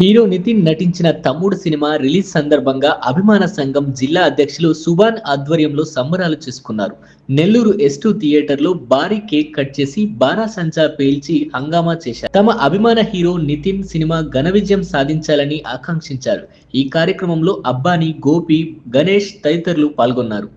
Hero Nitin నటించిన తమ్ముడు cinema release సందర్భంగా అభిమాన సంఘం జిల్లా అధ్యక్షులు సుభాన్ ఆధ్వర్యంలో సంబరాలు చేసుకున్నారు. నెల్లూరు ఎస్ టూ థియేటర్లో భారీ కేక్ కట్ చేసి బారాసంచా పేల్చి హంగామా చేశారు. తమ అభిమాన హీరో నితిన్ సినిమా ఘన విజయం సాధించాలని ఆకాంక్షించారు. ఈ కార్యక్రమంలో అబ్బాని గోపి గణేష్ తదితరులు పాల్గొన్నారు.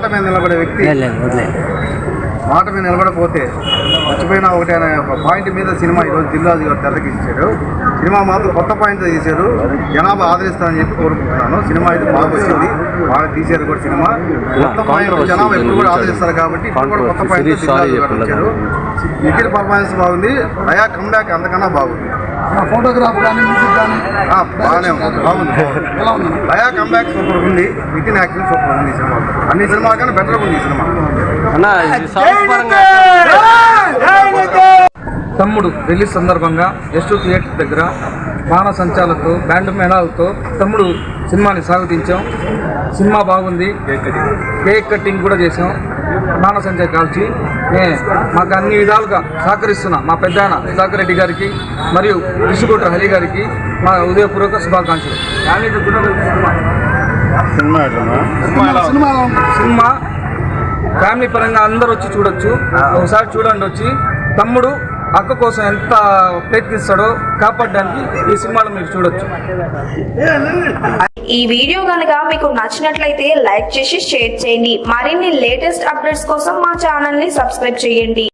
మాట మీద నిలబడే వ్యక్తి మాట మీద నిలబడపోతే మర్చిపోయినా ఒకటే అనే ఒక పాయింట్ మీద సినిమా ఈరోజు దిల్రాజు గారు తెరకెక్కించాడు. సినిమా మాత్రం కొత్త పాయింట్ తీశారు. జనాభా ఆదరిస్తారని చెప్పి కోరుకుంటున్నాను. సినిమా అయితే బాగా వచ్చింది. బాగా తీశారు కూడా సినిమా. కొత్త పాయింట్ జనాభా ఎప్పుడు కూడా ఆదరిస్తారు కాబట్టి ఇప్పుడు కూడా కొత్త పాయింట్ నిఖిల్ పర్ఫార్మెన్స్ బాగుంది. అయా కమ్బ్యాక్ అంతకన్నా బాగుంది. ఫోటోగ్రాఫ్ కానీ మ్యూజిక్ కానీ. ఆ, బాగానే ఉంది. బాగుంది. ఎలా ఉంది? అయా కమ్బ్యాక్ సూపర్ ఉంది. నితిన్ యాక్షన్ సూపర్ ఉంది సినిమా. అన్ని సినిమా కన్నా బెటర్ ఉంది ఈ సినిమా. తమ్ముడు రిలీజ్ సందర్భంగా ఎస్టు థియేటర్ దగ్గర బాణ సంచాలతో బ్యాండ్ మేళాలతో తమ్ముడు సినిమాని స్వాగతించాం సినిమా బాగుంది. కేక్ కటింగ్ కూడా చేసాం బాణ సంచా కాల్చి నే మాకు అన్ని విధాలుగా సహకరిస్తున్న మా పెద్దాయన సుధాకర్ రెడ్డి గారికి మరియు రిషికోట హరి గారికి మా ఉదయపూర్వక శుభాకాంక్షలు. సినిమా సినిమా ఫ్యామిలీ పరంగా అందరూ వచ్చి చూడొచ్చు. ఒకసారి చూడండి వచ్చి. తమ్ముడు అక్క కోసం ఎంత ప్రయత్నిస్తాడో కాపాడడానికి ఈ సినిమాలో మీరు చూడొచ్చు. ఈ వీడియో కనుక మీకు నచ్చినట్లయితే లైక్ చేసి షేర్ చేయండి. మరిన్ని లేటెస్ట్ అప్డేట్స్ కోసం మా ఛానల్ని సబ్స్క్రైబ్ చేయండి.